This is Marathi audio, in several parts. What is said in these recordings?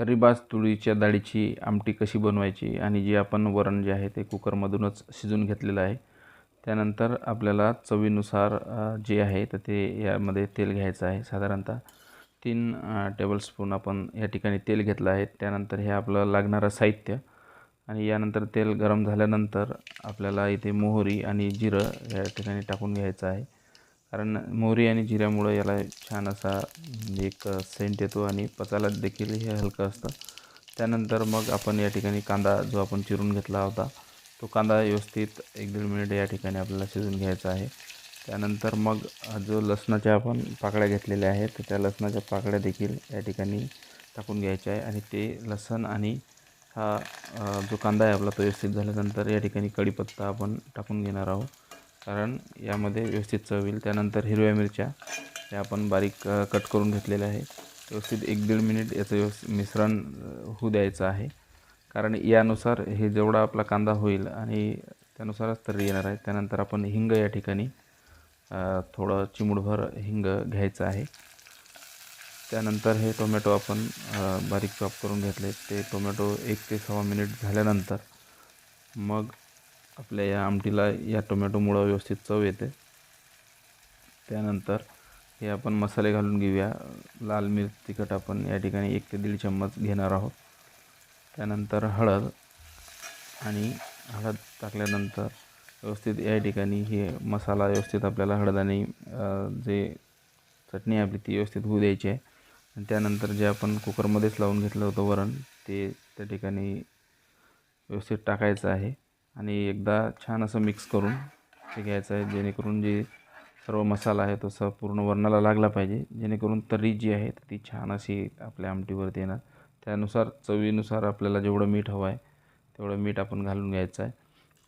तर्रीबाज तुरीच्या डाळीची आमटी कशी बनवायची आणि जे आपण वरण जे आहे ते कुकरमधूनच शिजून घेतलेलं आहे. त्यानंतर आपल्याला चवीनुसार जे आहे तर ते यामध्ये तेल घ्यायचं आहे. साधारणतः तीन टेबलस्पून आपण या ठिकाणी तेल घेतलं आहे. त्यानंतर हे आपलं लागणारं साहित्य आणि यानंतर तेल गरम झाल्यानंतर आपल्याला इथे मोहरी आणि जिरं या ठिकाणी टाकून घ्यायचं आहे. कारण मोहरी आणि जिऱ्यामुळं याला छान असा म्हणजे एक सेंट येतो आणि पचायला देखील हे हलकं असतं. त्यानंतर मग आपण या ठिकाणी कांदा जो आपण चिरून घेतला होता तो कांदा व्यवस्थित एक दीड मिनिट या ठिकाणी आपल्याला शिजून घ्यायचा आहे. त्यानंतर मग जो लसणाच्या आपण पाकळ्या घेतलेल्या आहेत तर त्या लसणाच्या पाकळ्या देखील या ठिकाणी टाकून घ्यायच्या आहे आणि ते लसण आणि हा जो कांदा आहे आपला तो व्यवस्थित झाल्यानंतर या ठिकाणी कढीपत्ता आपण टाकून घेणार आहोत. कारण यामध्ये व्यवस्थित चव येईल. त्यानंतर हिरव्या मिरच्या ह्या आपण बारीक कट करून घेतलेल्या आहे व्यवस्थित एक दीड मिनिट याचं व्यवस्थित मिश्रण होऊ द्यायचं आहे. कारण यानुसार हे जेवढा आपला कांदा होईल आणि त्यानुसारच तरी येणार आहे. त्यानंतर आपण हिंग या ठिकाणी थोडं चिमुडभर हिंग घ्यायचं आहे. त्यानंतर हे टोमॅटो आपण बारीक चॉप करून घेतले. ते टोमॅटो एक ते सव्वा मिनिट झाल्यानंतर मग आपल्या या आमटीला या टोमॅटोमुळं व्यवस्थित चव येते. त्यानंतर हे आपण मसाले घालून घेऊया. लाल मिरच तिखट आपण या ठिकाणी एक ते दीड चम्मच घेणार आहोत. त्यानंतर हळद आणि हळद टाकल्यानंतर व्यवस्थित या ठिकाणी हे मसाला व्यवस्थित आपल्याला हळद आणि जे चटणी आपली ती व्यवस्थित होऊ द्यायची आहे. आणि त्यानंतर जे आपण कुकरमध्येच लावून घेतलं होतं वरण ते त्या ठिकाणी व्यवस्थित टाकायचं आहे. आणि एकदा छान असं मिक्स करून ते घ्यायचं आहे. जेणेकरून जे सर्व मसाला आहे तो सर्व पूर्ण वरणाला लागला पाहिजे. जेणेकरून तर्री जी आहे ती छान अशी आपल्या आमटीवरती येणार. त्यानुसार चवीनुसार आपल्याला जेवढं मीठ हवं आहे तेवढं मीठ आपण घालून घ्यायचं आहे.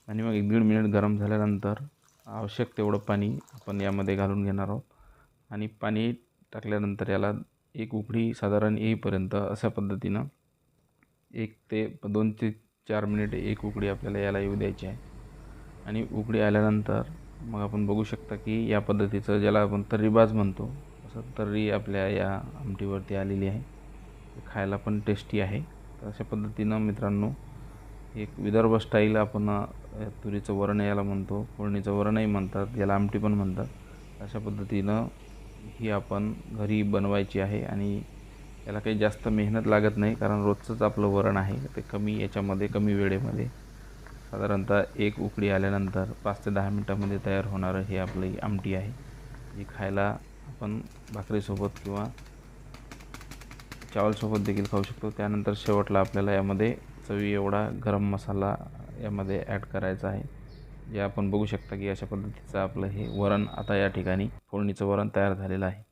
आणि मग एक दीड मिनिट गरम झाल्यानंतर आवश्यक तेवढं पाणी आपण यामध्ये घालून घेणार आहोत. आणि पाणी टाकल्यानंतर याला एक उकडी साधारण येईपर्यंत अशा पद्धतीनं एक ते दोन ते चार मिनिट एक उकडी आपल्याला याला येऊ द्यायची आहे. आणि उकडी आल्यानंतर मग आपण बघू शकता की या पद्धतीचं ज्याला आपण तर्रीबाज म्हणतो असं तर्री आपल्या या आमटीवरती आलेली आहे. खायला पण टेस्टी आहे. तर अशा पद्धतीनं मित्रांनो एक विदर्भ स्टाईल आपण तुरीचं वरण याला म्हणतो फोडणीचं वरणही म्हणतात याला आमटी पण म्हणतात. अशा पद्धतीनं ही आपण घरी बनवायची आहे आणि याला काही जास्त मेहनत लागत नाही कारण रोजचंच आपलं वरण आहे. ते कमी याच्यामध्ये कमी वेळेमध्ये. साधारणतः एक उकडी आल्यानंतर पाच ते दहा मिनटामध्ये तयार होणारं हे आपली आमटी आहे. जी खायला आपण भाकरीसोबत किंवा चावलसोबत देखील खाऊ शकतो. त्यानंतर शेवटला आपल्याला यामध्ये चवी एवढा गरम मसाला यामध्ये ॲड करायचा आहे. जे आपण बघू शकता की अशा पद्धतीचं आपलं हे वरण आता या ठिकाणी फोडणीचं वरण तयार झालेलं आहे.